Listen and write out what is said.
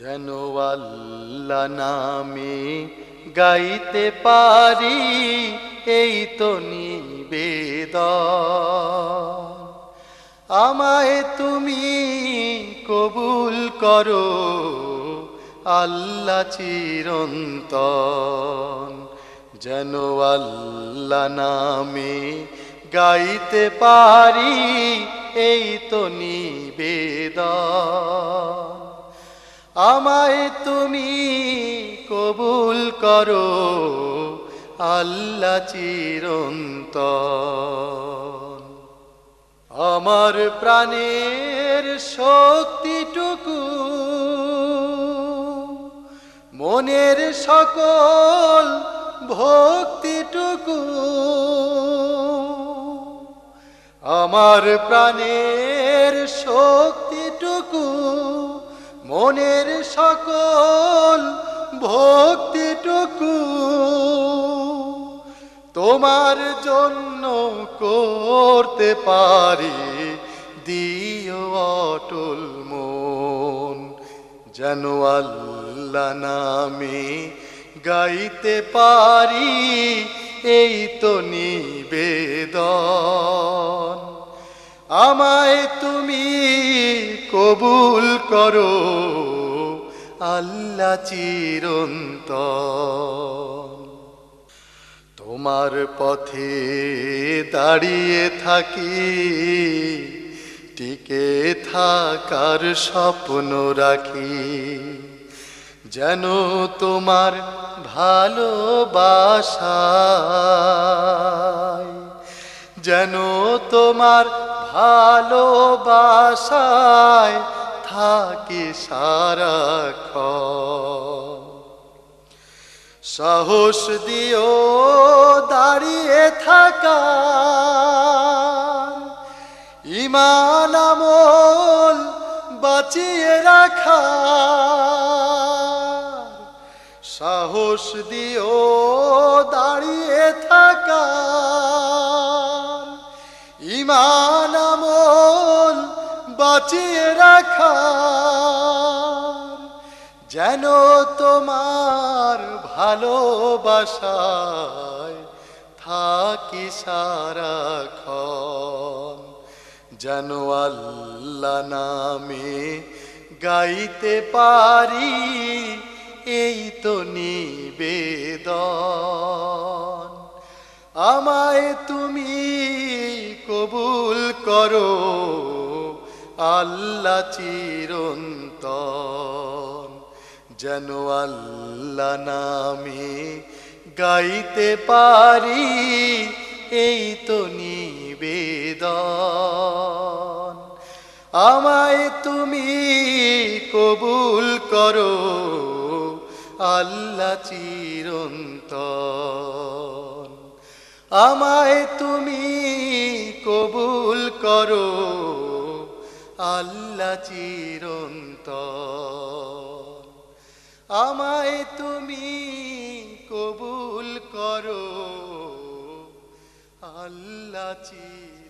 যেন আল্লাহ নামে গাইতে পারি, এই তো নিবেদন। আমায় তুমি কবুল করো, আল্লাহ চিরন্তন। যেন আল্লাহ নামে গাইতে পারি, এই তো নিবেদন। আমায় তুমি কবুল করো, আল্লাহ চিরন্ত আমার প্রাণের শক্তিটুকু, মনের সকল ভক্তিটুকু, আমার প্রাণের শক্তিটুকু মনের সকল ভক্তিটুকু তোমার জন্য করতে পারি, দিও অটল মন। যেন আল্লাহ নামে গাইতে পারি, এই তো নিবেদন। আমায় তুমি কবুল করো, আল্লাহ চিরন্ত তোমার পথে দাঁড়িয়ে থাকি, টিকে থাকার স্বপ্ন রাখি। যেন তোমার ভালোবাসা যেন তোমার ভালোবাসায় থাকি সারাক্ষণ। সাহস দিও দাঁড়িয়ে থাকা। ইমান আমল বাঁচিয়ে রাখা। সাহস দিও বাঁচিয়ে রাখা যেন তোমার ভালোবাসায় থাকি সারাক্ষণ, যেন আল্লাহ নামে গাইতে পারি, এই তো নিবেদন। আমায় তুমি কবুল করো। আল্লাহ চিরন্তন, যেন আল্লাহ নামে গাইতে পারি, এই তো নিবেদন। আমায় তুমি কবুল করো, আল্লাহ চিরন্তন। আমায় তুমি কবুল করো আল্লাহ চিরন্ত আমায় তুমি কবুল করো। আল্লাহ চির